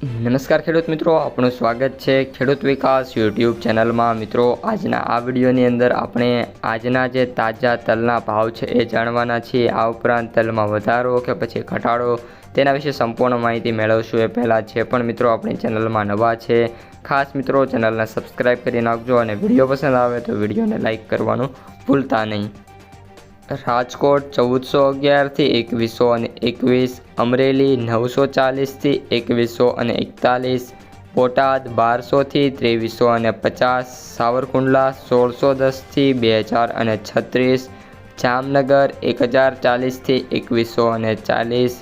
નમસ્કાર ખેડૂત મિત્રો આપણું સ્વાગત છે ખેડૂત વિકાસ યુટ્યુબ ચેનલમાં. મિત્રો, આજના આ વિડીયોની અંદર આપણે આજના જે તાજા તલના ભાવ છે એ જાણવાના છીએ. આ ઉપરાંત તલમાં વધારો કે પછી ઘટાડો તેના વિશે સંપૂર્ણ માહિતી મેળવશું. એ પહેલાં જે પણ મિત્રો આપણી ચેનલમાં નવા છે, ખાસ મિત્રો ચેનલને સબસ્ક્રાઈબ કરી નાખજો અને વીડિયો પસંદ આવે તો વિડીયોને લાઇક કરવાનું ભૂલતા નહીં. રાજકોટ ચૌદસો અગિયારથી એકવીસો અને એકવીસ, અમરેલી નવસો ચાલીસથી એકવીસો અને એકતાલીસ, બોટાદ બારસોથી ત્રેવીસો અને પચાસ, સાવરકુંડલા સોળસો દસથી બે હજાર અને છત્રીસ, જામનગર એક હજાર ચાલીસથી એકવીસો અને ચાલીસ,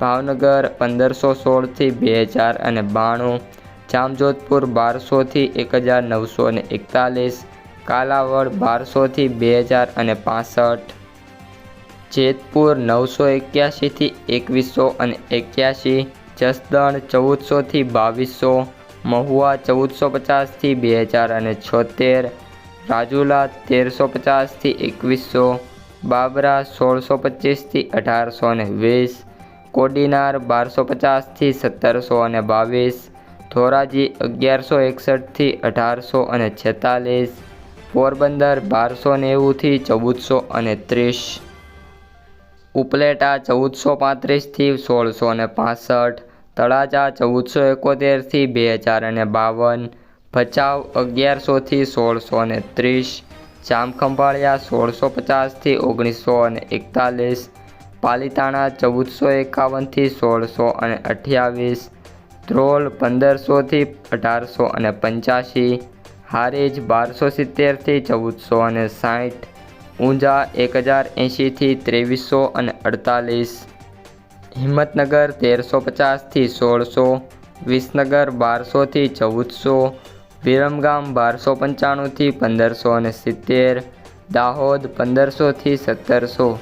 ભાવનગર પંદરસો સોળથી બે હજાર અને બાણું, જામજોધપુર બારસોથી એક હજાર નવસો અને એકતાલીસ, કાલાવડ બારસોથી બે હજાર અને પાસઠ. જેતપુર નવસો એક્યાસીથી એકવીસો અને એક્યાસી, જસદણ ચૌદસોથી બાવીસો, મહુવા ચૌદસો પચાસથી બે હજાર અને છોતેર, રાજુલા તેરસો પચાસથી એકવીસો, બાબરા સોળસો પચીસથી અઢારસો અને વીસ, કોડીનાર બારસો પચાસથી સત્તરસો અને બાવીસ, ધોરાજી અગિયારસો એકસઠથી અઢારસો અને છેતાલીસ, પોરબંદર બારસો નેવુંથી ચૌદસો અને ત્રીસ. ઉપલેટા ચૌદસો પાંત્રીસથી સોળસો ને પાસઠ, તળાજા ચૌદસો એકોતેરથી બે હજાર અને બાવન, ભચાઉ અગિયારસોથી સોળસો ને ત્રીસ, જામખંભાળિયા સોળસો પચાસથી ઓગણીસો અને એકતાલીસ, પાલીતાણા ચૌદસો એકાવનથી સોળસો અને અઠ્યાવીસ, ધ્રોલ પંદરસોથી અઢારસો અને પંચ્યાસી, હારીજ બારસો સિત્તેરથી ચૌદસો અને સાઠ ઊંઝા એક હજાર એંશીથી ત્રેવીસો અને અડતાલીસ. હિંમતનગર તેરસો પચાસથી સોળસો. વિસનગર બારસોથી ચૌદસો. વિરમગામ બારસો પંચાણુંથી પંદરસો અને સિત્તેર. દાહોદ પંદરસોથી સત્તરસો.